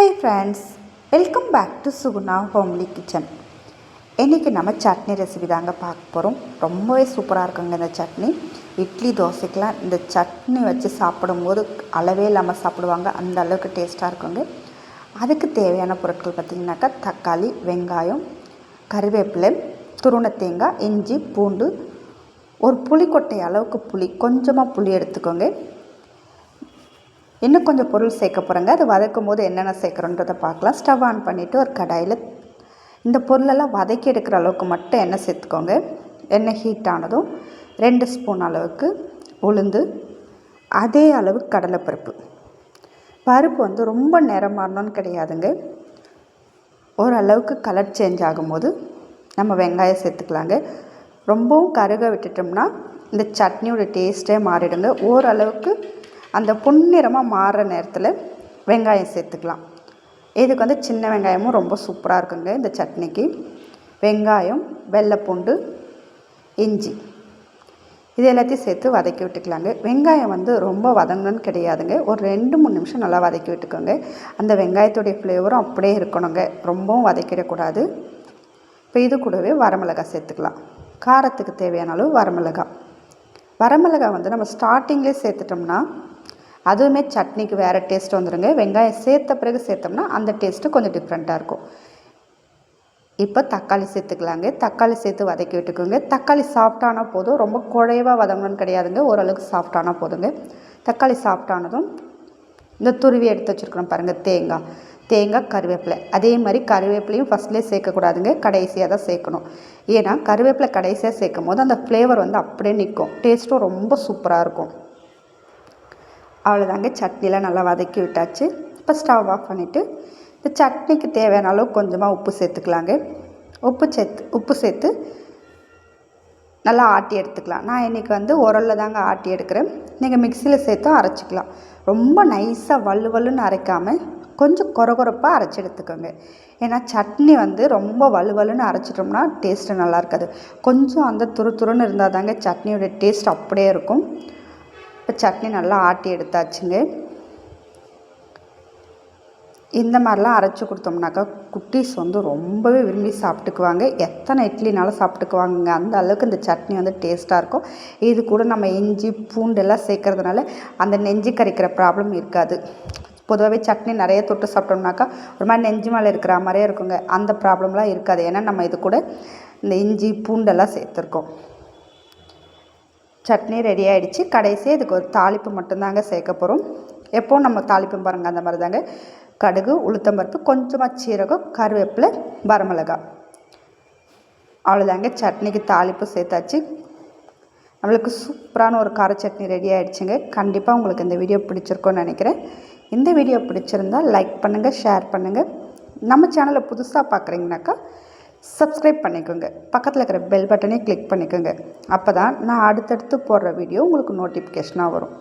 Hi friends welcome back to Suguna homely kitchen இன்றைக்கி நம்ம chutney recipe தாங்க பார்க்க போகிறோம் ரொம்பவே சூப்பராக இருக்குங்க இந்த சட்னி. இட்லி தோசைக்கெலாம் இந்த சட்னி வச்சு சாப்பிடும்போது அளவே இல்லாமல் சாப்பிடுவாங்க. அந்த அளவுக்கு டேஸ்ட்டாக இருக்குங்க. அதுக்கு தேவையான பொருட்கள் பார்த்திங்கனாக்கா தக்காளி வெங்காயம் கருவேப்பிலை துருண தேங்காய் இஞ்சி பூண்டு. ஒரு புளிக்கொட்டை அளவுக்கு புளி கொஞ்சமாக புளி எடுத்துக்கோங்க. இன்னும் கொஞ்சம் பொருள் சேர்க்க போகிறேங்க அது வதக்கும் போது என்னென்ன சேர்க்குறோன்றதை பார்க்கலாம். ஸ்டவ் ஆன் பண்ணிவிட்டு ஒரு கடாயில் இந்த பொருளெல்லாம் வதக்கி எடுக்கிற அளவுக்கு மட்டும் எண்ணெய் சேர்த்துக்கோங்க. எண்ணெய் ஹீட் ஆனதும் ரெண்டு ஸ்பூன் அளவுக்கு உளுந்து அதே அளவு கடலைப்பருப்பு. பருப்பு வந்து ரொம்ப நிறம் மாறணும்னு கிடையாதுங்க. ஓரளவுக்கு கலர் சேஞ்ச் ஆகும்போது நம்ம வெங்காயம் சேர்த்துக்கலாங்க. ரொம்பவும் கருக விட்டுட்டோம்னா இந்த சட்னியோட டேஸ்ட்டே மாறிடுங்க. ஓரளவுக்கு அந்த பொன்னிறமாக மாறுற நேரத்தில் வெங்காயம் சேர்த்துக்கலாம். இதுக்கு வந்து சின்ன வெங்காயமும் ரொம்ப சூப்பராக இருக்குங்க இந்த சட்னிக்கு. வெங்காயம் வெள்ளைப்பூண்டு இஞ்சி. இது எல்லாத்தையும் சேர்த்து வதக்கி விட்டுக்கலாங்க. வெங்காயம் வந்து ரொம்ப வதங்கணும்னு கிடையாதுங்க. ஒரு ரெண்டு மூணு நிமிஷம் நல்லா வதக்கி விட்டுக்கோங்க. அந்த வெங்காயத்துடைய ஃப்ளேவரும் அப்படியே இருக்கணுங்க. ரொம்பவும் வதக்கிடக்கூடாது. இப்போ இது கூடவே வரமிளகாய் சேர்த்துக்கலாம். காரத்துக்கு தேவையான அளவு வரமிளகாய். வரமிளகாய் வந்து நம்ம ஸ்டார்டிங்லேயே சேர்த்துட்டோம்னா அதுவுமே சட்னிக்கு வேறு டேஸ்ட் வந்துடுங்க வெங்காயம் சேர்த்த பிறகு சேர்த்தோம்னா அந்த டேஸ்ட்டு கொஞ்சம் டிஃப்ரெண்ட்டாக இருக்கும். இப்போ தக்காளி சேர்த்துக்கலாங்க. தக்காளி சேர்த்து வதக்கி விட்டுக்கோங்க. தக்காளி சாஃப்டானால் போதும். ரொம்ப குழைவாக வதங்கணும்னு கிடையாதுங்க. ஓரளவுக்கு சாஃப்டானால் போதுங்க. தக்காளி சாஃப்டானதும் இந்த துருவி எடுத்து வச்சுருக்குறோம் பாருங்கள் தேங்காய். தேங்காய் கருவேப்பிலை. அதே மாதிரி கருவேப்பிலையும் ஃபஸ்ட்லேயே சேர்க்கக்கூடாதுங்க கடைசியாக தான் சேர்க்கணும். ஏன்னா கருவேப்பிலை கடைசியாக சேர்க்கும் போது அந்த ஃப்ளேவர் வந்து அப்படியே நிற்கும் டேஸ்ட்டும் ரொம்ப சூப்பராக இருக்கும். அவ்வளோதாங்க. சட்னிலாம் நல்லா வதக்கி விட்டாச்சு. இப்போ ஸ்டவ் ஆஃப் பண்ணிவிட்டு இந்த சட்னிக்கு தேவையான அளவு கொஞ்சமாக உப்பு சேர்த்துக்கலாங்க. உப்பு சேர்த்து உப்பு சேர்த்து நல்லா ஆட்டி எடுத்துக்கலாம். நான் இன்றைக்கி வந்து உரலில் தாங்க ஆட்டி எடுக்கிறேன். நீங்கள் மிக்சியில் சேர்த்தும் அரைச்சிக்கலாம். ரொம்ப நைஸாக வல்லு வல்லுன்னு அரைக்காமல் கொஞ்சம் கொரகொரப்பாக அரைச்சி எடுத்துக்கோங்க. ஏன்னா சட்னி வந்து ரொம்ப வலுவலுன்னு அரைச்சிட்டோம்னா டேஸ்ட்டு நல்லா இருக்காது. கொஞ்சம் அந்த துரு துருன்னு இருந்தால் தாங்க சட்னியோட டேஸ்ட் அப்படியே இருக்கும். இப்போ சட்னி நல்லா ஆட்டி எடுத்தாச்சுங்க. இந்த மாதிரிலாம் அரைச்சி கொடுத்தோம்னாக்கா குட்டீஸ் வந்து ரொம்பவே விரும்பி சாப்பிட்டுக்குவாங்க. எத்தனை இட்லினாலும் சாப்பிட்டுக்குவாங்க அந்த அளவுக்கு இந்த சட்னி வந்து டேஸ்ட்டாக இருக்கும். இது கூட நம்ம இஞ்சி பூண்டெல்லாம் சேர்க்கறதுனால அந்த நெஞ்சு கறிக்கிற ப்ராப்ளம் இருக்காது. பொதுவாகவே சட்னி நிறைய தொட்டு சாப்பிட்டோம்னாக்கா ஒரு மாதிரி நெஞ்சு மேலே இருக்கிற மாதிரியே இருக்குங்க. அந்த ப்ராப்ளம்லாம் இருக்காது. ஏன்னா நம்ம இது கூட இந்த இஞ்சி பூண்டெல்லாம் சேர்த்துருக்கோம். சட்னி ரெடி ஆகிடுச்சு கடைசியாக இதுக்கு ஒரு தாளிப்பு மட்டும்தாங்க சேர்க்க போகிறோம் எப்போவும் நம்ம தாளிப்பும் பாருங்கள் அந்த மாதிரி தாங்க கடுகு உளுத்தம்பருப்பு கொஞ்சமாக சீரகம் கருவேப்பிலை வரமிளகா. அவ்வளோதாங்க சட்னிக்கு தாளிப்பு சேர்த்தாச்சு. நம்மளுக்கு சூப்பரான ஒரு கார சட்னி ரெடி ஆகிடுச்சுங்க கண்டிப்பாக உங்களுக்கு இந்த வீடியோ பிடிச்சிருக்கோன்னு நினைக்கிறேன். இந்த வீடியோ பிடிச்சிருந்தால் லைக் பண்ணுங்கள் ஷேர் பண்ணுங்கள் நம்ம சேனலை புதுசாக பார்க்குறீங்கனாக்கா சப்ஸ்கிரைப் பண்ணிக்கோங்க. பக்கத்தில் இருக்கிற பெல் பட்டனையும் கிளிக் பண்ணிக்கோங்க. அப்போ தான் நான் அடுத்தடுத்து போடுற வீடியோ உங்களுக்கு நோட்டிஃபிகேஷனாக வரும்.